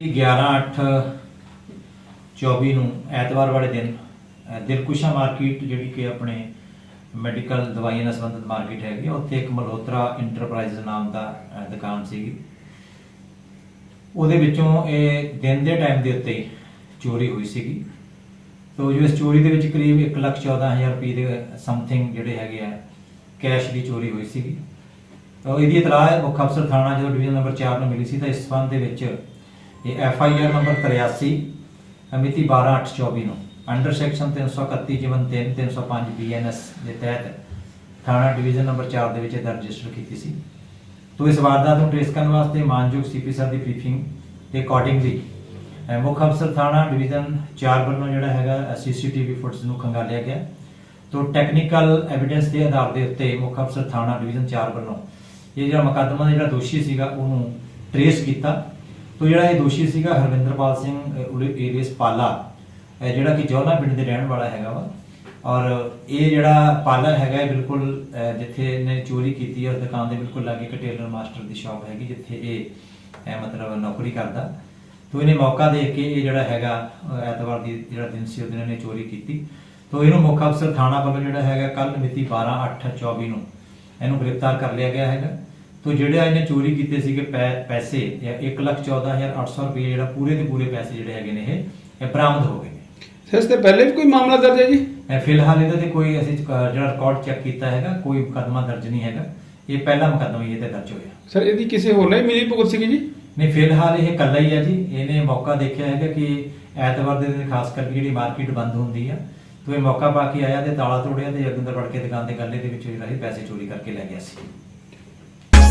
11/8/24 ਨੂੰ ਐਤਵਾਰ ਵਾਲੇ ਦਿਨ ਦਿਲਕੁਸ਼ਾ ਮਾਰਕੀਟ ਜਿਹੜੀ ਕਿ ਆਪਣੇ ਮੈਡੀਕਲ ਦਵਾਈਆਂ ਨਾਲ ਸੰਬੰਧਿਤ ਮਾਰਕੀਟ ਹੈਗੀ ਆ, ਉੱਥੇ ਇੱਕ ਮਲਹੋਤਰਾ ਇੰਟਰਪ੍ਰਾਈਜ਼ ਨਾਮ ਦਾ ਦੁਕਾਨ ਸੀਗੀ। ਉਹਦੇ ਵਿੱਚੋਂ ਇਹ ਦਿਨ ਦੇ ਟਾਈਮ ਦੇ ਉੱਤੇ ਚੋਰੀ ਹੋਈ ਸੀਗੀ। ਤੋ ਜੋ ਇਸ ਚੋਰੀ ਦੇ ਵਿੱਚ ਕਰੀਬ 114000 ਰੁਪਏ ਦੇ ਸਮਥਿੰਗ ਜਿਹੜੇ ਹੈਗੇ ਆ ਕੈਸ਼ ਦੀ ਚੋਰੀ ਹੋਈ ਸੀਗੀ। ਤਾਂ ਇਹਦੀ ਇਤਲਾਹ ਮੁੱਖ ਅਫਸਰ ਥਾਣਾ ਜਦੋਂ ਡਿਵੀਜ਼ਨ ਨੰਬਰ 4 ਨੂੰ ਮਿਲੀ ਸੀ ਤਾਂ ਇਸ ਸੰਬੰਧ ਦੇ ਵਿੱਚ ਇਹ ਐਫ ਆਈ ਆਰ ਨੰਬਰ 83 ਮਿਤੀ 12/8/24 ਨੂੰ। ਅੰਡਰ ਸੈਕਸ਼ਨ 331 ਜਿਵਨ 3 305 ਬੀਐਨਐਸ ਦੇ ਤਹਿਤ ਥਾਣਾ ਡਿਵੀਜ਼ਨ ਨੰਬਰ 4 ਦੇ ਵਿੱਚ ਇਹ ਰਜਿਸਟਰ ਕੀਤੀ ਸੀ। ਤੋ ਇਸ ਵਾਰਦਾਤ ਨੂੰ ਟ੍ਰੇਸ ਕਰਨ ਵਾਸਤੇ ਮਾਨਯੋਗ ਸੀਪੀ ਸਾਹਿਬ ਦੀ ਬਰੀਫਿੰਗ ਦੇ ਅਕੋਰਡਿੰਗਲੀ ਅਹ ਮੁੱਖ ਅਫਸਰ ਥਾਣਾ ਡਿਵੀਜ਼ਨ 4 ਵੱਲੋਂ ਜਿਹੜਾ ਹੈਗਾ ਸੀਸੀਟੀਵੀ ਫੁਟੇਜ ਨੂੰ ਖੰਗਾਲਿਆ ਗਿਆ। ਤੋ ਟੈਕਨੀਕਲ ਐਵੀਡੈਂਸ ਦੇ ਆਧਾਰ ਦੇ ਉੱਤੇ ਮੁੱਖ ਅਫਸਰ ਥਾਣਾ ਡਿਵੀਜ਼ਨ 4 ਵੱਲੋਂ ਇਹ ਜਿਹੜਾ ਮੁਕੱਦਮਾ ਦਾ ਜਿਹੜਾ ਦੋਸ਼ੀ ਸੀਗਾ ਉਹਨੂੰ ਟ੍ਰੇਸ ਕੀਤਾ। ਤੋ ਜਿਹੜਾ ਇਹ ਦੋਸ਼ੀ ਸੀਗਾ ਹਰਵਿੰਦਰਪਾਲ ਸਿੰਘ ਏਰੀਅਸ ਪਾਲਾ ਜਿਹੜਾ ਕਿ ਜੌਲਾ ਪਿੰਡ ਦੇ ਰਹਿਣ ਵਾਲਾ ਹੈਗਾ ਵਾ। ਔਰ ਇਹ ਜਿਹੜਾ ਪਾਲਾ ਹੈਗਾ, ਇਹ ਬਿਲਕੁਲ ਜਿੱਥੇ ਇਹਨੇ ਚੋਰੀ ਕੀਤੀ ਹੈ ਉਸ ਦੁਕਾਨ ਦੇ ਬਿਲਕੁਲ ਲਾਗੇ ਇੱਕ ਟੇਲਰ ਮਾਸਟਰ ਦੀ ਸ਼ਾਪ ਹੈਗੀ, ਜਿੱਥੇ ਇਹ ਮਤਲਬ ਨੌਕਰੀ ਕਰਦਾ। ਤੋ ਇਹਨੇ ਮੌਕਾ ਦੇਖ ਕੇ ਇਹ ਜਿਹੜਾ ਹੈਗਾ ਐਤਵਾਰ ਦੀ ਜਿਹੜਾ ਦਿਨ ਸੀ ਉਹ ਦਿਨ ਇਹਨੇ ਚੋਰੀ ਕੀਤੀ। ਤੋ ਇਹਨੂੰ ਮੁੱਖ ਅਫਸਰ ਥਾਣਾ ਵੱਲੋਂ ਜਿਹੜਾ ਹੈਗਾ ਕੱਲ ਮਿਤੀ 12/8/24 ਨੂੰ ਇਹਨੂੰ ਗ੍ਰਿਫਤਾਰ ਕਰ ਲਿਆ ਗਿਆ ਹੈਗਾ। ਤੋ ਜਿਹੜਾ ਇਹਨੇ ਚੋਰੀ ਕੀਤੇ ਸੀਗੇ ਪੈਸੇ ਇਹ 114800 ਰੁਪਏ ਜਿਹੜਾ ਪੂਰੇ ਦੇ ਪੂਰੇ ਪੈਸੇ ਜਿਹੜੇ ਹੈਗੇ ਨੇ ਇਹ ਇਹ ਬਰਾਮਦ ਹੋ ਗਏ ਨੇ। ਸਰ ਇਸ ਤੇ ਪਹਿਲੇ ਵੀ ਕੋਈ ਮਾਮਲਾ ਦਰਜ ਹੈ ਜੀ? ਫਿਲਹਾਲ ਇਹਦੇ ਤੇ ਕੋਈ ਅਸੀਂ ਜਿਹੜਾ ਰਿਕਾਰਡ ਚੈੱਕ ਕੀਤਾ ਹੈਗਾ ਕੋਈ ਮੁਕੱਦਮਾ ਦਰਜ ਨਹੀਂ ਹੈਗਾ। ਇਹ ਪਹਿਲਾ ਮੁਕੱਦਮਾ ਹੀ ਇਹ ਤੇ ਦਰਜ ਹੋਇਆ। ਸਰ ਇਹਦੀ ਕਿਸੇ ਹੋਰ ਹੀ ਮਿਲੀ ਭੁਗਤ ਸੀਗੀ ਜੀ? ਨਹੀਂ ਫਿਲਹਾਲ ਇਹ ਇਕੱਲਾ ਹੀ ਹੈ ਜੀ। ਇਹਨੇ ਮੌਕਾ ਦੇਖਿਆ ਹੈਗਾ ਕਿ ਐਤਵਾਰ ਦੇ ਦਿਨ ਖਾਸ ਕਰਕੇ ਜਿਹੜੀ ਮਾਰਕੀਟ ਬੰਦ ਹੁੰਦੀ ਆ ਤੋ ਇਹ ਮੌਕਾ ਪਾ ਕੇ ਆਇਆ ਤੇ ਤਾਲਾ ਤੋੜਿਆ ਤੇ ਅੰਦਰ ਵੜ ਕੇ ਦੁਕਾਨ ਦੇ ਗੱਲੇ ਦੇ ਵਿੱਚੋਂ ਜਿਹੜਾ ਇਹ ਪੈਸੇ ਚੋਰੀ ਕਰਕੇ ਲੈ ਗਿਆ ਸੀ।